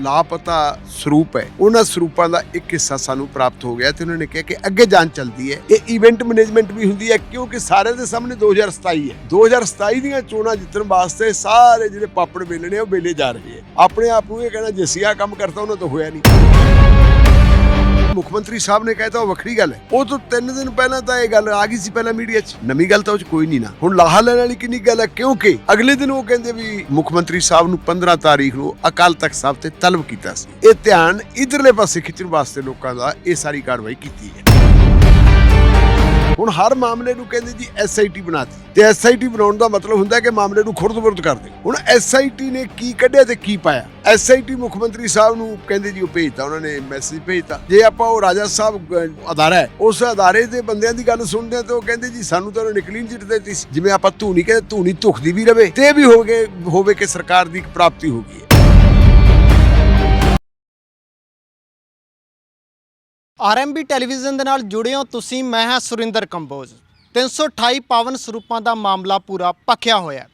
ਲਾਪਤਾ ਸਰੂਪ ਹੈ। ਉਹਨਾਂ ਸਰੂਪਾਂ ਦਾ ਇੱਕ ਹਿੱਸਾ ਸਾਨੂੰ ਪ੍ਰਾਪਤ ਹੋ ਗਿਆ ਤੇ ਉਹਨਾਂ ਨੇ ਕਿਹਾ ਕਿ ਅੱਗੇ ਜਾਂਚ ਚੱਲਦੀ ਹੈ। ਇਹ ਇਵੈਂਟ ਮੈਨੇਜਮੈਂਟ ਵੀ ਹੁੰਦੀ ਹੈ ਕਿਉਂਕਿ ਸਾਰਿਆਂ ਦੇ ਸਾਹਮਣੇ 2027 ਹੈ। 2027 ਦੀਆਂ ਚੋਣਾਂ ਜਿੱਤਣ ਵਾਸਤੇ ਸਾਰੇ ਜਿਹੜੇ ਪਾਪੜ ਵੇਲਣੇ ਆ, ਉਹ ਵੇਲੇ ਜਾ ਰਹੇ ਹੈ। ਆਪਣੇ ਆਪ ਨੂੰ ਇਹ ਕਹਿਣਾ ਜੇ ਅਸੀਂ ਆਹ ਕੰਮ ਕਰਤਾ ਉਹਨਾਂ ਤੋਂ ਹੋਇਆ ਨਹੀਂ। ਮੁੱਖ ਮੰਤਰੀ ਸਾਹਿਬ ਨੇ ਕਹਿਤਾ ਉਹ ਵੱਖਰੀ ਗੱਲ ਹੈ। ਉਹ ਤੋਂ 3 ਦਿਨ ਪਹਿਲਾਂ ਤਾਂ ਇਹ ਗੱਲ ਆ ਗਈ ਸੀ ਪਹਿਲਾਂ ਮੀਡੀਆ 'ਚ। ਨਵੀਂ ਗੱਲ ਤਾਂ ਉਹ 'ਚ ਕੋਈ ਨਹੀਂ ਨਾ। ਹੁਣ ਲਾਹਾ ਲੈਣ ਵਾਲੀ ਕਿੰਨੀ ਗੱਲ ਹੈ? ਕਿਉਂਕਿ ਅਗਲੇ ਦਿਨ ਉਹ ਕਹਿੰਦੇ ਵੀ ਮੁੱਖ ਮੰਤਰੀ ਸਾਹਿਬ ਨੂੰ 15 ਤਾਰੀਖ ਨੂੰ ਅਕਾਲ ਤਖਤ ਸਾਹਿਬ ਤੇ ਤਲਬ ਕੀਤਾ ਸੀ। ਇਹ ਧਿਆਨ ਇਧਰਲੇ ਪਾਸੇ ਖਿੱਚਣ ਵਾਸਤੇ ਲੋਕਾਂ ਦਾ ਇਹ ਸਾਰੀ ਕਾਰਵਾਈ ਕੀਤੀ ਹੈ। ਹੁਣ ਹਰ ਮਾਮਲੇ ਨੂੰ ਕਹਿੰਦੇ ਜੀ ਐਸਆਈਟੀ ਬਣਾਤੀ। ਤੇ ਐਸਆਈਟੀ ਬਣਾਉਣ ਦਾ ਮਤਲਬ ਹੁੰਦਾ ਕਿ ਮਾਮਲੇ ਨੂੰ ਖੁਰਦ-ਬੁਰਦ ਕਰ ਦੇ। ਹੁਣ ਐਸਆਈਟੀ ਨੇ ਕੀ ਕੱਢਿਆ ਤੇ ਕੀ ਪਾਇਆ? ਐਸਆਈਟੀ ਮੁੱਖ ਮੰਤਰੀ ਸਾਹਿਬ ਨੂੰ ਕਹਿੰਦੇ ਜੀ ਉਹ ਭੇਜਤਾ, ਉਹਨਾਂ ਨੇ ਮੈਸੇਜ ਭੇਜਤਾ। ਜੇ ਆਪਾਂ ਉਹ ਰਾਜਾ ਸਾਹਿਬ ਅਦਾਰਾ ਹੈ, ਉਸ ਅਦਾਰੇ ਦੇ ਬੰਦਿਆਂ ਦੀ ਗੱਲ ਸੁਣਦੇ ਹਾਂ ਤਾਂ ਉਹ ਕਹਿੰਦੇ ਜੀ ਸਾਨੂੰ ਤਾਂ ਉਹਨਾਂ ਨੇ ਕਲੀਨ ਚਿੱਟ ਦਿੱਤੀ ਸੀ। ਜਿਵੇਂ ਆਪਾਂ ਧੂਣੀ ਕਹਿੰਦੇ ਧੂਣੀ ਧੁਖਦੀ ਵੀ ਰਵੇ, ਤੇ ਇਹ ਵੀ ਹੋਵੇ ਹੋਵੇ ਕਿ ਸਰਕਾਰ ਦੀ ਇੱਕ ਪ੍ਰਾਪਤੀ ਹੋ ਗਈ ਆਰਐਮਬੀ ਟੈਲੀਵਿਜ਼ਨ ਦੇ ਨਾਲ ਜੁੜੇ ਹੋ ਤੁਸੀਂ, ਮੈਂ ਹਾਂ ਸੁਰਿੰਦਰ ਕੰਬੋਜ। 328 ਪਾਵਨ ਸਰੂਪਾਂ ਦਾ ਮਾਮਲਾ ਪੂਰਾ ਪੱਖਿਆ ਹੋਇਆ ਹੈ।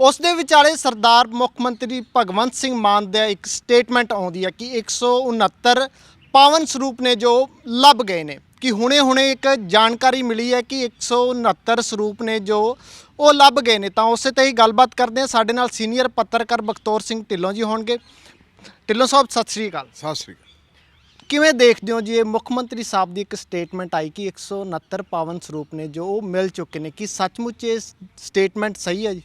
ਉਸ ਦੇ ਵਿਚਾਲੇ ਸਰਦਾਰ ਮੁੱਖ ਮੰਤਰੀ ਭਗਵੰਤ ਸਿੰਘ ਮਾਨ ਦਾ ਇੱਕ ਸਟੇਟਮੈਂਟ ਆਉਂਦੀ ਹੈ ਕਿ 169 ਪਾਵਨ ਸਰੂਪ ਨੇ ਜੋ ਲੱਭ ਗਏ ਨੇ, ਕਿ ਹੁਣੇ-ਹੁਣੇ ਇੱਕ ਜਾਣਕਾਰੀ ਮਿਲੀ ਹੈ ਕਿ 169 ਸਰੂਪ ਨੇ ਜੋ ਉਹ ਲੱਭ ਗਏ ਨੇ। ਤਾਂ ਉਸੇ ਤੇ ਹੀ ਗੱਲਬਾਤ ਕਰਦੇ ਹਾਂ। ਸਾਡੇ ਨਾਲ ਸੀਨੀਅਰ ਪੱਤਰਕਾਰ ਬਖਤੌਰ ਸਿੰਘ ਢਿੱਲੋਂ ਜੀ ਹੋਣਗੇ। ਢਿੱਲੋਂ ਸਾਹਿਬ, ਸਤਿ ਸ੍ਰੀ ਅਕਾਲ। ਸਤਿ ਸ੍ਰੀ ਅਕਾਲ। ਕਿਵੇਂ ਦੇਖਦੇ ਹੋ ਜੀ? ਇਹ ਮੁੱਖ ਮੰਤਰੀ ਸਾਹਿਬ ਦੀ ਇੱਕ ਸਟੇਟਮੈਂਟ ਆਈ ਕਿ 169 ਪਾਵਨ ਸਰੂਪ ਨੇ ਜੋ ਉਹ ਮਿਲ ਚੁੱਕੇ ਨੇ। ਕਿ ਸੱਚਮੁੱਚ ਇਹ ਸਟੇਟਮੈਂਟ ਸਹੀ ਹੈ ਜੀ?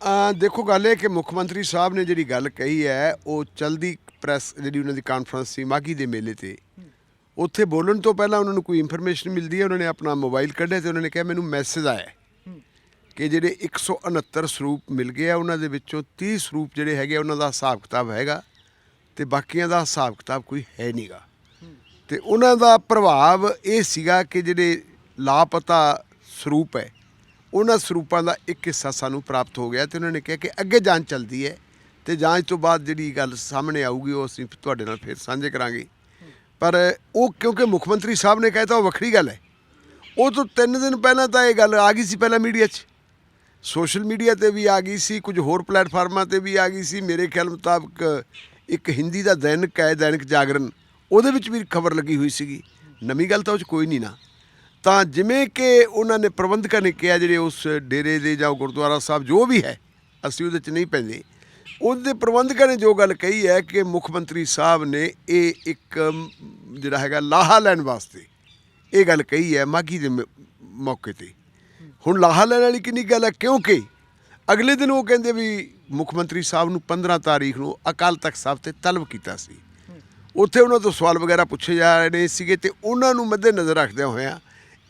ਅ ਦੇਖੋ ਗੱਲ ਇਹ ਕਿ ਮੁੱਖ ਮੰਤਰੀ ਸਾਹਿਬ ਨੇ ਜਿਹੜੀ ਗੱਲ ਕਹੀ ਹੈ ਉਹ ਚਲਦੀ ਪ੍ਰੈਸ ਜਿਹੜੀ ਉਹਨਾਂ ਦੀ ਕਾਨਫਰੰਸ ਸੀ ਮਾਗੀ ਦੇ ਮੇਲੇ ਤੇ। ਉੱਥੇ ਬੋਲਣ ਤੋਂ ਪਹਿਲਾਂ ਉਹਨਾਂ ਨੂੰ ਕੋਈ ਇਨਫੋਰਮੇਸ਼ਨ ਮਿਲਦੀ ਹੈ ਉਹਨਾਂ ਨੇ ਆਪਣਾ ਮੋਬਾਈਲ ਕੱਢਿਆ ਤੇ ਉਹਨਾਂ ਨੇ ਕਿਹਾ ਮੈਨੂੰ ਮੈਸੇਜ ਆਇਆ ਕਿ ਜਿਹੜੇ 169 ਸਰੂਪ ਮਿਲ ਗਏ ਆ ਉਹਨਾਂ ਦੇ ਵਿੱਚੋਂ 30 ਸਰੂਪ ਜਿਹੜੇ ਹੈਗੇ ਆ, ਉਹਨਾਂ ਦਾ ਹਿਸਾਬ ਕਿਤਾਬ ਹੈਗਾ। ਤੇ ਬਾਕੀਆਂ ਦਾ ਹਿਸਾਬ ਕਿਤਾਬ ਕੋਈ ਹੈ ਨਹੀਂਗਾ ਤੇ ਉਹਨਾਂ ਦਾ ਪ੍ਰਭਾਵ ਇਹ ਸੀਗਾ ਕਿ ਜਿਹੜੇ ਲਾਪਤਾ ਸਰੂਪ ਹੈ, ਉਹਨਾਂ ਸਰੂਪਾਂ ਦਾ ਇੱਕ ਹਿੱਸਾ ਸਾਨੂੰ ਪ੍ਰਾਪਤ ਹੋ ਗਿਆ ਤੇ ਉਹਨਾਂ ਨੇ ਕਿਹਾ ਕਿ ਅੱਗੇ ਜਾਂਚ ਚੱਲਦੀ ਹੈ ਤੇ ਜਾਂਚ ਤੋਂ ਬਾਅਦ ਜਿਹੜੀ ਗੱਲ ਸਾਹਮਣੇ ਆਊਗੀ ਉਹ ਅਸੀਂ ਤੁਹਾਡੇ ਨਾਲ ਫਿਰ ਸਾਂਝੇ ਕਰਾਂਗੇ। ਪਰ ਉਹ ਕਿਉਂਕਿ ਮੁੱਖ ਮੰਤਰੀ ਸਾਹਿਬ ਨੇ ਕਹਿਤਾ ਉਹ ਵੱਖਰੀ ਗੱਲ ਹੈ। ਉਹ ਤੋਂ 3 ਦਿਨ ਪਹਿਲਾਂ ਤਾਂ ਇਹ ਗੱਲ ਆ ਗਈ ਸੀ ਪਹਿਲਾਂ ਮੀਡੀਆ 'ਚ। ਸੋਸ਼ਲ ਮੀਡੀਆ ਤੇ ਵੀ ਆ ਗਈ ਸੀ, ਕੁਝ ਹੋਰ ਪਲੇਟਫਾਰਮਾਂ ਤੇ ਵੀ ਆ ਗਈ ਸੀ। ਮੇਰੇ ਖਿਆਲ ਮੁਤਾਬਕ ਇੱਕ ਹਿੰਦੀ ਦਾ ਦੈਨਿਕ ਹੈ ਦੈਨਿਕ ਜਾਗਰਣ, ਉਹਦੇ ਵਿੱਚ ਵੀ ਖਬਰ ਲੱਗੀ ਹੋਈ ਸੀਗੀ। ਨਵੀਂ ਗੱਲ ਤਾਂ ਉਹ 'ਚ ਕੋਈ ਨਹੀਂ ਨਾ। ਤਾਂ ਜਿਵੇਂ ਕਿ ਉਹਨਾਂ ਨੇ ਪ੍ਰਬੰਧਕਾਂ ਨੇ ਕਿਹਾ, ਜਿਹੜੇ ਉਸ ਡੇਰੇ ਦੇ ਜਾਂ ਗੁਰਦੁਆਰਾ ਸਾਹਿਬ ਜੋ ਵੀ ਹੈ, ਅਸੀਂ ਉਹਦੇ 'ਚ ਨਹੀਂ ਪੈਂਦੇ। ਉਹਦੇ ਪ੍ਰਬੰਧਕਾਂ ਨੇ ਜੋ ਗੱਲ ਕਹੀ ਹੈ ਕਿ ਮੁੱਖ ਮੰਤਰੀ ਸਾਹਿਬ ਨੇ ਇਹ ਇੱਕ ਜਿਹੜਾ ਹੈਗਾ ਲਾਹਾ ਲੈਣ ਵਾਸਤੇ ਇਹ ਗੱਲ ਕਹੀ ਹੈ ਮਾਗੀ ਦੇ ਮ- ਮੌਕੇ ਤੇ। ਹੁਣ ਲਾਹਾ ਲੈਣ ਵਾਲੀ ਕਿੰਨੀ ਗੱਲ ਹੈ? ਕਿਉਂਕਿ ਅਗਲੇ ਦਿਨ ਉਹ ਕਹਿੰਦੇ ਵੀ ਮੁੱਖ ਮੰਤਰੀ ਸਾਹਿਬ ਨੂੰ 15 ਤਾਰੀਖ ਨੂੰ ਅਕਾਲ ਤਖਤ ਸਾਹਿਬ ਤੇ ਤਲਬ ਕੀਤਾ ਸੀ। ਉੱਥੇ ਉਹਨਾਂ ਤੋਂ ਸਵਾਲ ਵਗੈਰਾ ਪੁੱਛੇ ਜਾ ਰਹੇ ਸੀਗੇ ਤੇ ਉਹਨਾਂ ਨੂੰ ਮੱਦੇ ਨਜ਼ਰ ਰੱਖਦਿਆਂ ਹੋਇਆਂ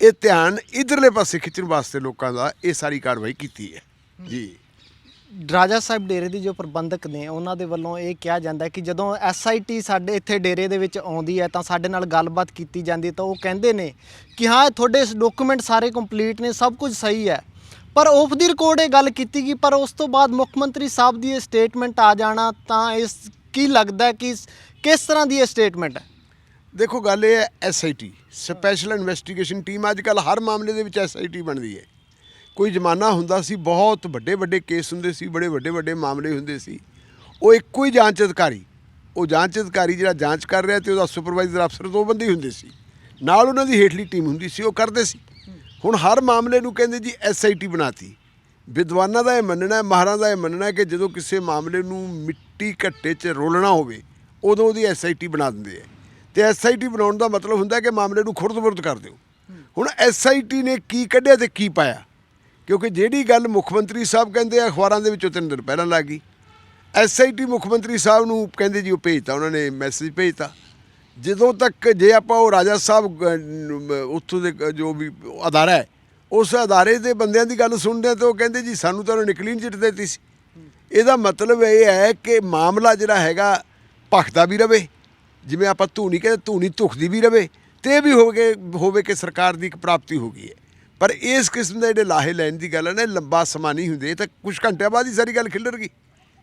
ਇਹ ਧਿਆਨ ਇਧਰਲੇ ਪਾਸੇ ਖਿੱਚਣ ਵਾਸਤੇ ਲੋਕਾਂ ਦਾ ਇਹ ਸਾਰੀ ਕਾਰਵਾਈ ਕੀਤੀ ਹੈ। ਜੀ। ਰਾਜਾ ਸਾਹਿਬ ਡੇਰੇ ਦੀ ਜੋ ਪ੍ਰਬੰਧਕ ਨੇ, ਉਹਨਾਂ ਦੇ ਵੱਲੋਂ ਇਹ ਕਿਹਾ ਜਾਂਦਾ ਕਿ ਜਦੋਂ ਐਸਆਈਟੀ ਸਾਡੇ ਇੱਥੇ ਡੇਰੇ ਦੇ ਵਿੱਚ ਆਉਂਦੀ ਹੈ ਤਾਂ ਸਾਡੇ ਨਾਲ ਗੱਲਬਾਤ ਕੀਤੀ ਜਾਂਦੀ ਹੈ ਤਾਂ ਉਹ ਕਹਿੰਦੇ ਨੇ ਕਿ ਹਾਂ, ਤੁਹਾਡੇ ਡਾਕੂਮੈਂਟ ਸਾਰੇ ਕੰਪਲੀਟ ਨੇ, ਸਭ ਕੁਝ ਸਹੀ ਹੈ। ਪਰ ਆਫ ਦੀ ਰਿਕਾਰਡ ਇਹ ਗੱਲ ਕੀਤੀ ਗਈ, ਪਰ ਉਸ ਤੋਂ ਬਾਅਦ ਮੁੱਖ ਮੰਤਰੀ ਸਾਹਿਬ ਦੀ ਇਹ ਸਟੇਟਮੈਂਟ ਆ ਜਾਣਾ, ਤਾਂ ਇਸ ਕੀ ਲੱਗਦਾ ਕਿ ਕਿਸ ਤਰ੍ਹਾਂ ਦੀ ਇਹ ਸਟੇਟਮੈਂਟ ਹੈ? ਦੇਖੋ, ਗੱਲ ਇਹ ਹੈ ਐਸਆਈਟੀ ਸਪੈਸ਼ਲ ਇਨਵੈਸਟੀਗੇਸ਼ਨ ਟੀਮ ਅੱਜ ਕੱਲ ਹਰ ਮਾਮਲੇ ਦੇ ਵਿੱਚ ਐਸਆਈਟੀ ਬਣਦੀ ਹੈ। ਕੋਈ ਜ਼ਮਾਨਾ ਹੁੰਦਾ ਸੀ, ਬਹੁਤ ਵੱਡੇ ਵੱਡੇ ਕੇਸ ਹੁੰਦੇ ਸੀ, ਬੜੇ ਵੱਡੇ ਵੱਡੇ ਮਾਮਲੇ ਹੁੰਦੇ ਸੀ। ਉਹ ਇੱਕੋ ਹੀ ਜਾਂਚ ਅਧਿਕਾਰੀ, ਉਹ ਜਾਂਚ ਅਧਿਕਾਰੀ ਜਿਹੜਾ ਜਾਂਚ ਕਰ ਰਿਹਾ ਤੇ ਉਹਦਾ ਸੁਪਰਵਾਈਜ਼ਰ ਅਫਸਰ ਦੋ ਬੰਦੇ ਹੀ ਹੁੰਦੇ ਸੀ। ਨਾਲ ਉਹਨਾਂ ਦੀ ਹੇਠਲੀ ਟੀਮ ਹੁੰਦੀ ਸੀ, ਉਹ ਕਰਦੇ ਸੀ। ਹੁਣ ਹਰ ਮਾਮਲੇ ਨੂੰ ਕਹਿੰਦੇ ਜੀ ਐਸਆਈਟੀ ਬਣਾਤੀ। ਵਿਦਵਾਨਾਂ ਦਾ ਇਹ ਮੰਨਣਾ ਹੈ ਮਾਹਰਾਂ ਦਾ ਇਹ ਮੰਨਣਾ ਹੈ ਕਿ ਜਦੋਂ ਕਿਸੇ ਮਾਮਲੇ ਨੂੰ ਮਿੱਟੀ ਘੱਟੇ 'ਚ ਰੋਲਣਾ ਹੋਵੇ, ਉਦੋਂ ਉਹਦੀ ਐਸਆਈਟੀ ਬਣਾ ਦਿੰਦੇ ਆ। ਤੇ ਐਸਆਈਟੀ ਬਣਾਉਣ ਦਾ ਮਤਲਬ ਹੁੰਦਾ ਕਿ ਮਾਮਲੇ ਨੂੰ ਖੁਰਦ-ਬੁਰਦ ਕਰ ਦਿਓ। ਹੁਣ ਐਸਆਈਟੀ ਨੇ ਕੀ ਕੱਢਿਆ ਤੇ ਕੀ ਪਾਇਆ? ਕਿਉਂਕਿ ਜਿਹੜੀ ਗੱਲ ਮੁੱਖ ਮੰਤਰੀ ਸਾਹਿਬ ਕਹਿੰਦੇ ਆ, ਅਖਬਾਰਾਂ ਦੇ ਵਿੱਚੋਂ ਤਿੰਨ ਦਿਨ ਪਹਿਲਾਂ ਲੱਗ ਗਈ। ਐਸਆਈਟੀ ਮੁੱਖ ਮੰਤਰੀ ਸਾਹਿਬ ਨੂੰ ਕਹਿੰਦੇ ਜੀ ਉਹ ਭੇਜਤਾ, ਉਹਨਾਂ ਨੇ ਮੈਸੇਜ ਭੇਜਤਾ। ਜਦੋਂ ਤੱਕ ਜੇ ਆਪਾਂ ਉਹ ਰਾਜਾ ਸਾਹਿਬ ਉੱਥੋਂ ਦੇ ਜੋ ਵੀ ਅਦਾਰਾ ਹੈ, ਉਸ ਅਦਾਰੇ ਦੇ ਬੰਦਿਆਂ ਦੀ ਗੱਲ ਸੁਣਦੇ ਹਾਂ ਤਾਂ ਉਹ ਕਹਿੰਦੇ ਜੀ ਸਾਨੂੰ ਤਾਂ ਉਹਨਾਂ ਨੇ ਕਲੀਨ ਚਿੱਟ ਦਿੱਤੀ ਸੀ। ਇਹਦਾ ਮਤਲਬ ਇਹ ਹੈ ਕਿ ਮਾਮਲਾ ਜਿਹੜਾ ਹੈਗਾ ਭਖਦਾ ਵੀ ਰਵੇ, ਜਿਵੇਂ ਆਪਾਂ ਧੂਣੀ ਕਹਿੰਦੇ ਧੂਣੀ ਧੁਖਦੀ ਵੀ ਰਵੇ, ਤੇ ਇਹ ਵੀ ਹੋਵੇ ਹੋਵੇ ਕਿ ਸਰਕਾਰ ਦੀ ਇੱਕ ਪ੍ਰਾਪਤੀ ਹੋ ਗਈ ਹੈ। ਪਰ ਇਸ ਕਿਸਮ ਦੇ ਜਿਹੜੇ ਲਾਹੇ ਲੈਣ ਦੀ ਗੱਲ ਹੈ ਨਾ ਲੰਬਾ ਸਮਾਂ ਨਹੀਂ ਹੁੰਦੇ, ਇਹ ਤਾਂ ਕੁਝ ਘੰਟਿਆਂ ਬਾਅਦ ਹੀ ਸਾਰੀ ਗੱਲ ਖਿਲਰ ਗਈ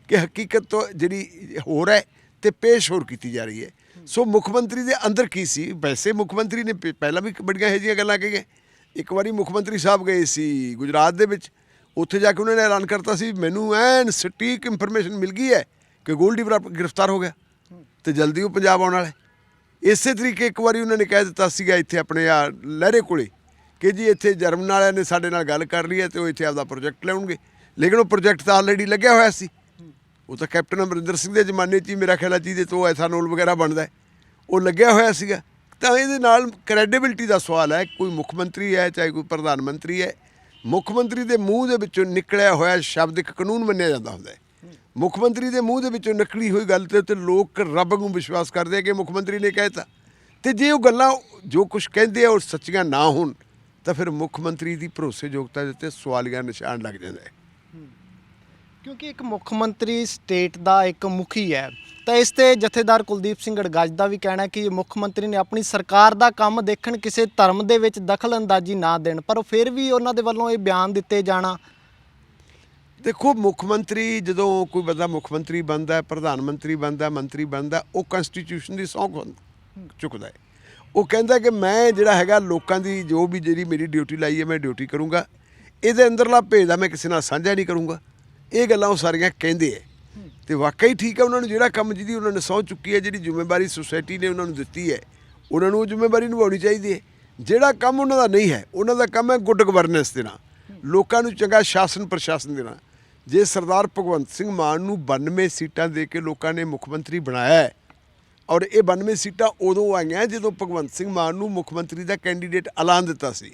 ਕਿ ਹਕੀਕਤ ਤੋਂ ਜਿਹੜੀ ਹੋਰ ਹੈ ਤੇ ਪੇਸ਼ ਹੋਰ ਕੀਤੀ ਜਾ ਰਹੀ ਹੈ। ਸੋ ਮੁੱਖ ਮੰਤਰੀ ਦੇ ਅੰਦਰ ਕੀ ਸੀ? ਵੈਸੇ ਮੁੱਖ ਮੰਤਰੀ ਨੇ ਪ- ਪਹਿਲਾਂ ਵੀ ਬੜੀਆਂ ਇਹੋ ਜਿਹੀਆਂ ਗੱਲਾਂ ਕਹੀਆਂ। ਇੱਕ ਵਾਰੀ ਮੁੱਖ ਮੰਤਰੀ ਸਾਹਿਬ ਗਏ ਸੀ ਗੁਜਰਾਤ ਦੇ ਵਿੱਚ। ਉੱਥੇ ਜਾ ਕੇ ਉਹਨਾਂ ਨੇ ਐਲਾਨ ਕਰਤਾ ਸੀ, ਮੈਨੂੰ ਐਨ ਸਟੀਕ ਇਨਫੋਰਮੇਸ਼ਨ ਮਿਲ ਗਈ ਹੈ ਕਿ ਗੋਲਡੀ ਬਰਾੜ ਗ੍ਰਿਫਤਾਰ ਹੋ ਗਿਆ ਤੇ ਜਲਦੀ ਉਹ ਪੰਜਾਬ ਆਉਣ ਵਾਲਾ ਹੈ। ਇਸੇ ਤਰੀਕੇ ਇੱਕ ਵਾਰੀ ਉਹਨਾਂ ਨੇ ਕਹਿ ਦਿੱਤਾ ਸੀਗਾ ਇੱਥੇ ਆਪਣੇ ਆ ਲਹਿਰੇ ਕੋਲੇ ਕਿ ਜੀ ਇੱਥੇ ਜਰਮਨ ਵਾਲਿਆਂ ਨੇ ਸਾਡੇ ਨਾਲ ਗੱਲ ਕਰ ਲਈ ਹੈ ਤੇ ਉਹ ਇੱਥੇ ਆਪਦਾ ਪ੍ਰੋਜੈਕਟ ਲਿਆਉਣਗੇ। ਲੇਕਿਨ ਉਹ ਪ੍ਰੋਜੈਕਟ ਤਾਂ ਆਲਰੇਡੀ ਲੱਗਿਆ ਹੋਇਆ ਸੀ। ਉਹ ਤਾਂ ਕੈਪਟਨ ਅਮਰਿੰਦਰ ਸਿੰਘ ਦੇ ਜ਼ਮਾਨੇ 'ਚ ਹੀ ਮੇਰਾ ਖਿਆਲ ਹੈ ਜਿਹਦੇ ਤੋਂ ਐਥਾਨੋਲ ਵਗੈਰਾ ਬਣਦਾ ਉਹ ਲੱਗਿਆ ਹੋਇਆ ਸੀਗਾ। ਤਾਂ ਇਹਦੇ ਨਾਲ ਕ੍ਰੈਡੀਬਿਲਟੀ ਦਾ ਸਵਾਲ ਹੈ, ਕੋਈ ਮੁੱਖ ਮੰਤਰੀ ਹੈ ਚਾਹੇ ਕੋਈ ਪ੍ਰਧਾਨ ਮੰਤਰੀ ਹੈ, ਮੁੱਖ ਮੰਤਰੀ ਦੇ ਮੂੰਹ ਦੇ ਵਿੱਚੋਂ ਨਿਕਲਿਆ ਹੋਇਆ ਸ਼ਬਦ ਇੱਕ ਕਾਨੂੰਨ ਮੰਨਿਆ ਜਾਂਦਾ ਹੁੰਦਾ ਹੈ। ਮੁੱਖ ਮੰਤਰੀ ਦੇ ਮੂੰਹ ਦੇ ਵਿੱਚੋਂ ਨਿਕਲੀ ਹੋਈ ਗੱਲ ਤੇ ਉੱਤੇ ਲੋਕ ਰੱਬ ਨੂੰ ਵਿਸ਼ਵਾਸ ਕਰਦੇ ਆ ਕਿ ਮੁੱਖ ਮੰਤਰੀ ਨੇ ਕਹਿਤਾ ਤੇ ਜੇ ਉਹ ਗੱਲਾਂ ਜੋ ਕੁਝ ਕਹਿੰਦੇ ਆ ਉਹ ਸੱਚੀਆਂ ਨਾ ਹੋਣ, ਤਾਂ ਫਿਰ ਮੁੱਖ ਮੰਤਰੀ ਦੀ ਭਰੋਸੇਯੋਗਤਾ ਦੇ ਉੱਤੇ ਸਵਾਲੀਆ ਨਿਸ਼ਾਨ ਲੱਗ ਜਾਂਦਾ ਹੈ। ਕਿਉਂਕਿ ਇੱਕ ਮੁੱਖ ਮੰਤਰੀ ਸਟੇਟ ਦਾ ਇੱਕ ਮੁਖੀ ਹੈ ਤਾਂ ਇਸ ਤੇ ਜਥੇਦਾਰ ਕੁਲਦੀਪ ਸਿੰਘ ਗੜਗੱਜ ਦਾ ਵੀ ਕਹਿਣਾ ਕਿ ਮੁੱਖ ਮੰਤਰੀ ਨੇ ਆਪਣੀ ਸਰਕਾਰ ਦਾ ਕੰਮ ਦੇਖਣ ਕਿਸੇ ਧਰਮ ਦੇ ਵਿੱਚ ਦਖਲ ਅੰਦਾਜ਼ੀ ਨਾ ਦੇਣ ਪਰ ਫਿਰ ਵੀ ਉਹਨਾਂ ਦੇ ਵੱਲੋਂ ਇਹ ਬਿਆਨ ਦਿੱਤੇ ਜਾਣਾ। ਦੇਖੋ ਮੁੱਖ ਮੰਤਰੀ ਜਦੋਂ ਕੋਈ ਬੰਦਾ ਮੁੱਖ ਮੰਤਰੀ ਬਣਦਾ ਹੈ ਪ੍ਰਧਾਨ ਮੰਤਰੀ ਬਣਦਾ ਹੈ, ਮੰਤਰੀ ਬਣਦਾ ਉਹ ਕਨਸਟੀਟਿਊਸ਼ਨ ਦੀ ਸੌਂਕ ਹੁੰਦ- ਚੁੱਕਦਾ ਹੈ। ਉਹ ਕਹਿੰਦਾ ਕਿ ਮੈਂ ਜਿਹੜਾ ਹੈਗਾ ਲੋਕਾਂ ਦੀ ਜੋ ਵੀ ਜਿਹੜੀ ਮੇਰੀ ਡਿਊਟੀ ਲਾਈ ਹੈ ਮੈਂ ਡਿਊਟੀ ਕਰੂੰਗਾ। ਇਹਦੇ ਅੰਦਰਲਾ ਭੇਜਦਾ ਮੈਂ ਕਿਸੇ ਨਾਲ ਸਾਂਝਾ ਨਹੀਂ ਕਰੂੰਗਾ। ਇਹ ਗੱਲਾਂ ਉਹ ਸਾਰੀਆਂ ਕਹਿੰਦੇ ਐ ਤੇ ਵਾਕਈ ਠੀਕ ਹੈ ਉਹਨਾਂ ਨੂੰ ਜਿਹੜਾ ਕੰਮ ਜਿਹਦੀ ਉਹਨਾਂ ਨੇ ਸਹੁੰ ਚੁੱਕੀ ਹੈ ਜਿਹੜੀ ਜ਼ਿੰਮੇਵਾਰੀ ਸੁਸਾਇਟੀ ਨੇ ਉਹਨਾਂ ਨੂੰ ਦਿੱਤੀ ਹੈ, ਉਹਨਾਂ ਨੂੰ ਉਹ ਜ਼ਿੰਮੇਵਾਰੀ ਨਿਭਾਉਣੀ ਚਾਹੀਦੀ ਹੈ। ਜਿਹੜਾ ਕੰਮ ਉਹਨਾਂ ਦਾ ਨਹੀਂ ਹੈ, ਉਹਨਾਂ ਦਾ ਕੰਮ ਹੈ ਗੁੱਡ ਗਵਰਨੈਂਸ ਦੇਣਾ, ਲੋਕਾਂ ਨੂੰ ਚੰਗਾ ਸ਼ਾਸਨ ਪ੍ਰਸ਼ਾਸਨ ਦੇਣਾ। ਜੇ ਸਰਦਾਰ ਭਗਵੰਤ ਸਿੰਘ ਮਾਨ ਨੂੰ 92 ਸੀਟਾਂ ਦੇ ਕੇ ਲੋਕਾਂ ਨੇ ਮੁੱਖ ਮੰਤਰੀ ਬਣਾਇਆ ਹੈ, ਔਰ ਇਹ 92 ਸੀਟਾਂ ਉਦੋਂ ਆਈਆਂ ਜਦੋਂ ਭਗਵੰਤ ਸਿੰਘ ਮਾਨ ਨੂੰ ਮੁੱਖ ਮੰਤਰੀ ਦਾ ਕੈਂਡੀਡੇਟ ਐਲਾਨ ਦਿੱਤਾ ਸੀ।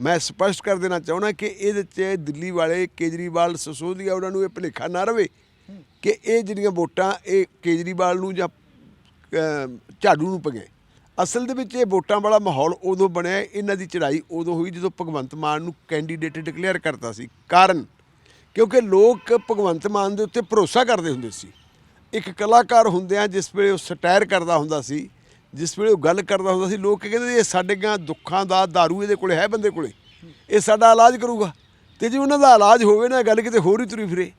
ਮੈਂ ਸਪਸ਼ਟ ਕਰ ਦੇਣਾ ਚਾਹੁੰਦਾ ਕਿ ਇਹਦੇ 'ਚ ਦਿੱਲੀ ਵਾਲੇ ਕੇਜਰੀਵਾਲ ਸਸੋਦੀਆ ਉਹਨਾਂ ਨੂੰ ਇਹ ਭੁਲੇਖਾ ਨਾ ਰਵੇ ਕਿ ਇਹ ਜਿਹੜੀਆਂ ਵੋਟਾਂ ਇਹ ਕੇਜਰੀਵਾਲ ਨੂੰ ਜਾਂ ਝਾੜੂ ਨੂੰ ਪਈਆਂ। ਅਸਲ ਦੇ ਵਿੱਚ ਇਹ ਵੋਟਾਂ ਵਾਲਾ ਮਾਹੌਲ ਉਦੋਂ ਬਣਿਆ, ਇਹਨਾਂ ਦੀ ਚੜ੍ਹਾਈ ਉਦੋਂ ਹੋਈ ਜਦੋਂ ਭਗਵੰਤ ਮਾਨ ਨੂੰ ਕੈਂਡੀਡੇਟ ਡਿਕਲੇਅਰ ਕਰਤਾ ਸੀ। ਕਾਰਨ, ਕਿਉਂਕਿ ਲੋਕ ਭਗਵੰਤ ਮਾਨ ਦੇ ਉੱਤੇ ਭਰੋਸਾ ਕਰਦੇ ਹੁੰਦੇ ਸੀ। ਇੱਕ ਕਲਾਕਾਰ ਹੁੰਦਿਆਂ ਜਿਸ ਵੇਲੇ ਉਹ ਸਟਾਇਰ ਕਰਦਾ ਹੁੰਦਾ ਸੀ ਜਿਸ ਵੇਲੇ ਉਹ ਗੱਲ ਕਰਦਾ ਹੁੰਦਾ ਸੀ, ਲੋਕ ਕਹਿੰਦੇ ਇਹ ਸਾਡੇਆਂ ਦੁੱਖਾਂ ਦਾ दारू ਇਹਦੇ ਕੋਲੇ ਹੈ ਬੰਦੇ ਕੋਲੇ। ਇਹ ਸਾਡਾ ਇਲਾਜ ਕਰੂਗਾ। ਤੇ ਜੇ ਉਹਨਾਂ ਦਾ ਇਲਾਜ ਹੋਵੇ ਨਾ ਗੱਲ ਕਿਤੇ ਹੋਰ ਹੀ ਤੁਰੀ ਫਿਰੇ।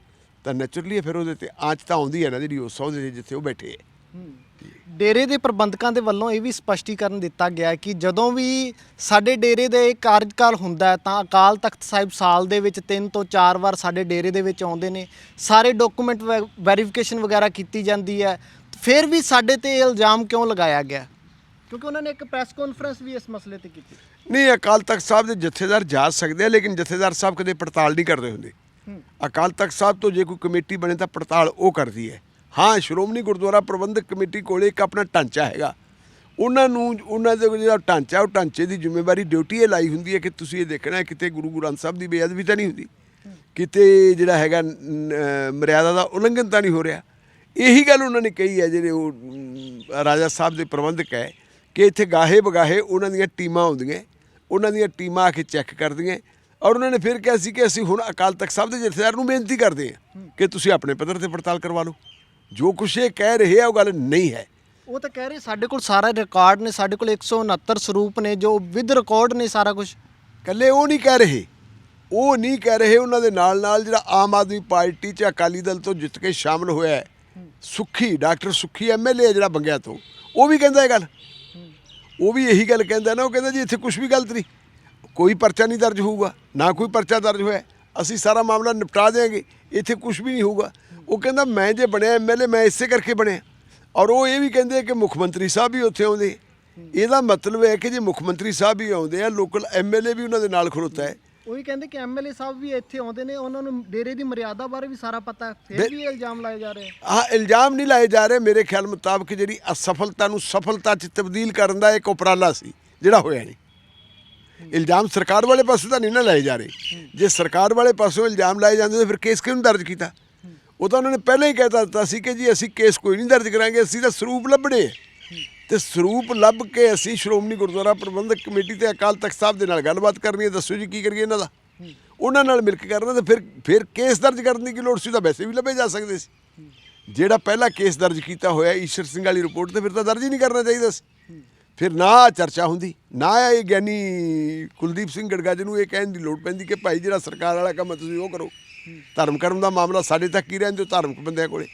ਤਾਂ ਨੈਚੁਰਲੀ ਫਿਰ ਉਹਦੇ ਤੇ ਆਂਚ ਤਾਂ ਆਉਂਦੀ ਹੈ ਨਾ ਜਿਹੜੀ ਉਹ ਸੌਦੇ ਜਿੱਥੇ ਉਹ ਬੈਠੇ ਹੈ। ਡੇਰੇ ਦੇ ਪ੍ਰਬੰਧਕਾਂ ਦੇ ਵੱਲੋਂ ਇਹ ਵੀ ਸਪਸ਼ਟੀਕਰਨ ਦਿੱਤਾ ਗਿਆ ਕਿ ਜਦੋਂ ਵੀ ਸਾਡੇ ਡੇਰੇ ਦੇ ਕਾਰਜਕਾਲ ਹੁੰਦਾ ਹੈ, ਤਾਂ ਅਕਾਲ ਤਖਤ ਸਾਹਿਬ ਸਾਲ ਦੇ ਵਿੱਚ ਤਿੰਨ ਤੋਂ ਚਾਰ ਵਾਰ ਸਾਡੇ ਡੇਰੇ ਦੇ ਵਿੱਚ ਆਉਂਦੇ ਨੇ। ਸਾਰੇ ਡਾਕੂਮੈਂਟ ਵੈਰੀਫਿਕੇਸ਼ਨ ਵਗੈਰਾ ਕੀਤੀ ਜਾਂਦੀ ਹੈ। ਫਿਰ ਵੀ ਸਾਡੇ ਤੇ ਇਹ ਇਲਜ਼ਾਮ ਕਿਉਂ ਲਗਾਇਆ ਗਿਆ? ਕਿਉਂਕਿ ਉਹਨਾਂ ਨੇ ਇੱਕ ਪ੍ਰੈਸ ਕਾਨਫਰੰਸ ਵੀ ਇਸ ਮਸਲੇ ਤੇ ਕੀਤੀ। ਨਹੀਂ ਅਕਾਲ ਤਖਤ ਸਾਹਿਬ ਦੇ ਜਥੇਦਾਰ ਜਾ ਸਕਦੇ ਆ ਲੇਕਿਨ ਜਥੇਦਾਰ ਸਾਹਿਬ ਕਦੇ ਪੜਤਾਲ ਨਹੀਂ ਕਰਦੇ ਹੁੰਦੇ। ਅਕਾਲ ਤਖਤ ਸਾਹਿਬ ਤੋਂ ਜੇ ਕੋਈ ਕਮੇਟੀ ਬਣੇ ਤਾਂ ਪੜਤਾਲ ਉਹ ਕਰਦੀ ਹੈ। ਹਾਂ ਸ਼੍ਰੋਮਣੀ ਗੁਰਦੁਆਰਾ ਪ੍ਰਬੰਧਕ ਕਮੇਟੀ ਕੋਲੇ ਇੱਕ ਆਪਣਾ ਢਾਂਚਾ ਹੈਗਾ। ਉਹਨਾਂ ਨੂੰ ਉਹਨਾਂ ਦੇ ਜਿਹੜਾ ਢਾਂਚਾ ਉਹ ਢਾਂਚੇ ਦੀ ਜ਼ਿੰਮੇਵਾਰੀ ਡਿਊਟੀ ਇਹ ਲਾਈ ਹੁੰਦੀ ਹੈ ਕਿ ਤੁਸੀਂ ਇਹ ਦੇਖਣਾ ਹੈ ਕਿਤੇ ਗੁਰੂ ਗ੍ਰੰਥ ਸਾਹਿਬ ਦੀ ਬੇਅਦਬੀ ਤਾਂ ਨਹੀਂ ਹੁੰਦੀ? ਕਿਤੇ ਜਿਹੜਾ ਹੈਗਾ ਮਰਿਆਦਾ ਦਾ ਉਲੰਘਣ ਤਾਂ ਨਹੀਂ ਹੋ ਰਿਹਾ? ਇਹੀ ਗੱਲ ਉਹਨਾਂ ਨੇ ਕਹੀ ਹੈ ਜਿਹੜੇ ਉਹ ਰਾਜਾ ਸਾਹਿਬ ਦੇ ਪ੍ਰਬੰਧਕ ਹੈ ਕਿ ਇੱਥੇ ਗਾਹੇ ਬਗਾਹੇ ਉਹਨਾਂ ਦੀਆਂ ਟੀਮਾਂ ਆਉਂਦੀਆਂ ਉਹਨਾਂ ਦੀਆਂ ਟੀਮਾਂ ਆ ਕੇ ਚੈੱਕ ਕਰਦੀਆਂ ਔਰ ਉਹਨਾਂ ਨੇ ਫਿਰ ਕਿਹਾ ਸੀ ਕਿ ਅਸੀਂ ਹੁਣ ਅਕਾਲ ਤਖਤ ਸਾਹਿਬ ਦੇ ਜਥੇਦਾਰ ਨੂੰ ਬੇਨਤੀ ਕਰਦੇ ਹਾਂ ਕਿ ਤੁਸੀਂ ਆਪਣੇ ਪੱਧਰ ਤੇ ਪੜਤਾਲ ਕਰਵਾ ਲਓ। ਜੋ ਕੁਛ ਇਹ ਕਹਿ ਰਹੇ ਆ ਉਹ ਗੱਲ ਨਹੀਂ ਹੈ। ਉਹ ਤਾਂ ਕਹਿ ਰਹੇ ਸਾਡੇ ਕੋਲ ਸਾਰਾ ਰਿਕਾਰਡ ਨੇ ਸਾਡੇ ਕੋਲ 169 ਸਰੂਪ ਨੇ ਜੋ ਵਿਦ ਰਿਕਾਰਡ ਨੇ ਸਾਰਾ ਕੁਝ ਕੱਲੇ ਉਹ ਨਹੀਂ ਕਹਿ ਰਹੇ। ਉਹ ਨਹੀਂ ਕਹਿ ਰਹੇ ਉਹਨਾਂ ਦੇ ਨਾਲ ਨਾਲ ਜਿਹੜਾ ਆਮ ਆਦਮੀ ਪਾਰਟੀ ਚ ਅਕਾਲੀ ਦਲ ਤੋਂ ਜਿੱਤ ਕੇ ਸ਼ਾਮਲ ਹੋਇਆ ਹੈ। ਸੁੱਖੀ, ਡਾਕਟਰ ਸੁੱਖੀ ਐਮਐਲਏ ਜਿਹੜਾ ਬੰਗਿਆ ਤੋਂ। ਉਹ ਵੀ ਕਹਿੰਦਾ ਇਹ ਗੱਲ। ਉਹ ਵੀ ਇਹੀ ਗੱਲ ਕਹਿੰਦਾ ਨਾ, ਉਹ ਕਹਿੰਦਾ ਜੀ ਇੱਥੇ ਕੁਝ ਵੀ ਗਲਤ ਨਹੀਂ। ਕੋਈ ਪਰਚਾ ਨਹੀਂ ਦਰਜ ਹੋਊਗਾ, ਨਾ ਕੋਈ ਪਰਚਾ ਦਰਜ ਹੋਇਆ। ਅਸੀਂ ਸਾਰਾ ਮਾਮਲਾ ਨਿਪਟਾ ਦੇਾਂਗੇ ਇੱਥੇ ਕੁਝ ਵੀ ਨਹੀਂ ਹੋਊਗਾ। ਉਹ ਕਹਿੰਦਾ ਮੈਂ ਜੇ ਬਣਿਆ ਐਮਐਲਏ ਮੈਂ ਇਸੇ ਕਰਕੇ ਬਣਿਆ। ਔਰ ਉਹ ਇਹ ਵੀ ਕਹਿੰਦੇ ਕਿ ਮੁੱਖ ਮੰਤਰੀ ਸਾਹਿਬ ਵੀ ਉੱਥੇ ਆਉਂਦੇ। ਇਹਦਾ ਮਤਲਬ ਹੈ ਕਿ ਜੇ ਮੁੱਖ ਮੰਤਰੀ ਸਾਹਿਬ ਵੀ ਆਉਂਦੇ ਆ, ਲੋਕਲ ਐਮਐਲਏ ਵੀ ਉਹਨਾਂ ਦੇ ਨਾਲ ਖੜੋਤਾ ਹੈ। ਉਹ ਕਹਿੰਦੇ ਕਿ ਐਮਐਲਏ ਸਾਹਿਬ ਵੀ ਇੱਥੇ ਆਉਂਦੇ ਨੇ ਉਹਨਾਂ ਨੂੰ ਡੇਰੇ ਦੀ ਮਰਿਆਦਾ ਬਾਰੇ ਵੀ ਸਾਰਾ ਪਤਾ ਹੈ। ਫਿਰ ਵੀ ਇਲਜ਼ਾਮ ਲਾਏ ਜਾ ਰਹੇ ਆ। ਇਲਜ਼ਾਮ ਨਹੀਂ ਲਾਏ ਜਾ ਰਹੇ ਮੇਰੇ ਖਿਆਲ ਮੁਤਾਬਕ ਜਿਹੜੀ ਅਸਫਲਤਾ ਨੂੰ ਸਫਲਤਾ 'ਚ ਤਬਦੀਲ ਕਰਨ ਦਾ ਇੱਕ ਉਪਰਾਲਾ ਸੀ ਜਿਹੜਾ ਹੋਇਆ ਨਹੀਂ। ਇਲਜ਼ਾਮ ਸਰਕਾਰ ਵਾਲੇ ਪਾਸੇ ਤਾਂ ਨਹੀਂ ਨਾ ਲਾਏ ਜਾ ਰਹੇ। ਜੇ ਸਰਕਾਰ ਵਾਲੇ ਪਾਸੋਂ ਇਲਜ਼ਾਮ ਲਾਏ ਜਾਂਦੇ ਤਾਂ ਫਿਰ ਕੇਸ ਕਿਉਂ ਦਰਜ ਕੀਤਾ? ਉਹ ਤਾਂ ਉਹਨਾਂ ਨੇ ਪਹਿਲਾਂ ਹੀ ਕਹਿ ਦਿੱਤਾ ਸੀ ਕਿ ਜੀ ਅਸੀਂ ਕੇਸ ਕੋਈ ਨਹੀਂ ਦਰਜ ਕਰਾਂਗੇ ਅਸੀਂ ਤਾਂ ਸਰੂਪ ਲੱਭਣੇ। ਤੇ ਸਰੂਪ ਲੱਭ ਕੇ ਅਸੀਂ ਸ਼੍ਰੋਮਣੀ ਗੁਰਦੁਆਰਾ ਪ੍ਰਬੰਧਕ ਕਮੇਟੀ ਤੇ ਅਕਾਲ ਤਖਤ ਸਾਹਿਬ ਦੇ ਨਾਲ ਗੱਲਬਾਤ ਕਰਨੀ ਹੈ। ਦੱਸੋ ਜੀ, ਕੀ ਕਰੀਏ ਇਹਨਾਂ ਦਾ? ਉਹਨਾਂ ਨਾਲ ਮਿਲ ਕੇ ਕਰਨਾ ਤੇ ਫਿਰ ਫਿਰ ਕੇਸ ਦਰਜ ਕਰਨ ਦੀ ਕੀ ਲੋੜ ਸੀ? ਉਹ ਤਾਂ ਵੈਸੇ ਵੀ ਲੱਭੇ ਜਾ ਸਕਦੇ ਸੀ। ਜਿਹੜਾ ਪਹਿਲਾ ਕੇਸ ਦਰਜ ਕੀਤਾ ਹੋਇਆ ਈਸ਼ਰ ਸਿੰਘ ਵਾਲੀ ਰਿਪੋਰਟ ਤੇ ਫਿਰ ਤਾਂ ਦਰਜ ਹੀ ਨਹੀਂ ਕਰਨਾ ਚਾਹੀਦਾ ਸੀ। ਫਿਰ ਨਾ ਆਹ ਚਰਚਾ ਹੁੰਦੀ, ਨਾ ਇਹ ਗਿਆਨੀ ਕੁਲਦੀਪ ਸਿੰਘ ਗੜਗੱਜ ਨੂੰ ਇਹ ਕਹਿਣ ਦੀ ਲੋੜ ਪੈਂਦੀ ਕਿ ਭਾਈ ਜਿਹੜਾ ਸਰਕਾਰ ਵਾਲਾ ਕੰਮ ਹੈ, ਤੁਸੀਂ ਉਹ ਕਰੋ। ਧਰਮ ਕਰਮ ਦਾ ਮਾਮਲਾ ਸਾਡੇ ਤੱਕ ਹੀ ਰਹਿੰਦੇ ਧਾਰਮਿਕ ਬੰਦਿਆਂ ਕੋਲੇ।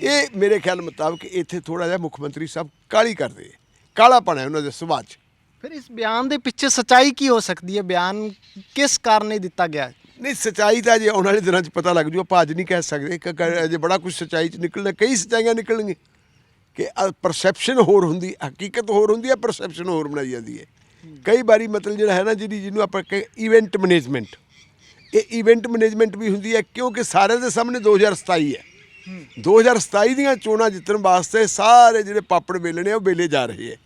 ਇਹ ਮੇਰੇ ਖਿਆਲ ਮੁਤਾਬਕ ਇੱਥੇ ਥੋੜਾ ਜਿਹਾ ਮੁੱਖ ਮੰਤਰੀ ਸਾਹਿਬ ਕਾਲੀ ਕਰਦੇ ਆ। ਕਾਲਾ ਹੈ ਉਹਨਾਂ ਦੇ ਸੁਭਾਅ 'ਚ। ਫਿਰ ਇਸ ਬਿਆਨ ਦੇ ਪਿੱਛੇ ਸਚਾਈ ਕੀ ਹੋ ਸਕਦੀ ਹੈ? ਬਿਆਨ ਕਿਸ ਕਾਰਨ ਇਹ ਦਿੱਤਾ ਗਿਆ? ਹੈ? ਨਹੀਂ ਸਚਾਈ ਤਾਂ ਜੇ ਆਉਣ ਵਾਲੇ ਦਿਨਾਂ 'ਚ ਪਤਾ ਲੱਗ ਜੂ ਆਪਾਂ ਅੱਜ ਨਹੀਂ ਕਹਿ ਸਕਦੇ। ਕਿ ਕ- ਅਜੇ ਬੜਾ ਕੁਝ ਸਚਾਈ 'ਚ ਨਿਕਲਣਾ ਕਈ ਸਚਾਈਆਂ ਨਿਕਲਣਗੀਆਂ। ਕਿ ਪਰਸੈਪਸ਼ਨ ਹੋਰ ਹੁੰਦੀ ਹਕੀਕਤ ਹੋਰ ਹੁੰਦੀ ਹੈ ਪਰਸੈਪਸ਼ਨ ਹੋਰ ਬਣਾਈ ਜਾਂਦੀ ਹੈ। ਕਈ ਵਾਰੀ ਮਤਲਬ ਜਿਹੜਾ ਹੈ ਨਾ ਜਿਹੜੀ ਜਿਹਨੂੰ ਆਪਾਂ ਇਵੈਂਟ ਮੈਨੇਜਮੈਂਟ ਇਹ ਇਵੈਂਟ ਮੈਨੇਜਮੈਂਟ ਵੀ ਹੁੰਦੀ ਹੈ ਕਿਉਂਕਿ ਸਾਰਿਆਂ ਦੇ ਸਾਹਮਣੇ 2027 ਹੈ। 2027 ਦੀਆਂ ਚੋਣਾਂ ਜਿੱਤਣ ਵਾਸਤੇ ਸਾਰੇ ਜਿਹੜੇ ਪਾਪੜ ਵੇਲਣੇ ਆ ਉਹ ਵੇਲੇ ਜਾ ਰਹੇ ਹੈ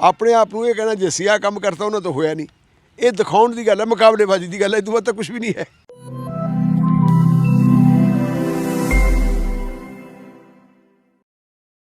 ਆਪਣੇ ਆਪ ਨੂੰ ਇਹ ਕਹਿਣਾ ਜੇ ਅਸੀਂ ਆਹ ਕੰਮ ਕਰਤਾ, ਉਹਨਾਂ ਤੋਂ ਹੋਇਆ ਨਹੀਂ। ਇਹ ਦਿਖਾਉਣ ਦੀ ਗੱਲ ਹੈ ਮੁਕਾਬਲੇਬਾਜ਼ੀ ਦੀ ਗੱਲ ਹੈ ਇਹ ਤੋਂ ਵੱਧ ਤਾਂ ਕੁਝ ਵੀ ਨਹੀਂ ਹੈ।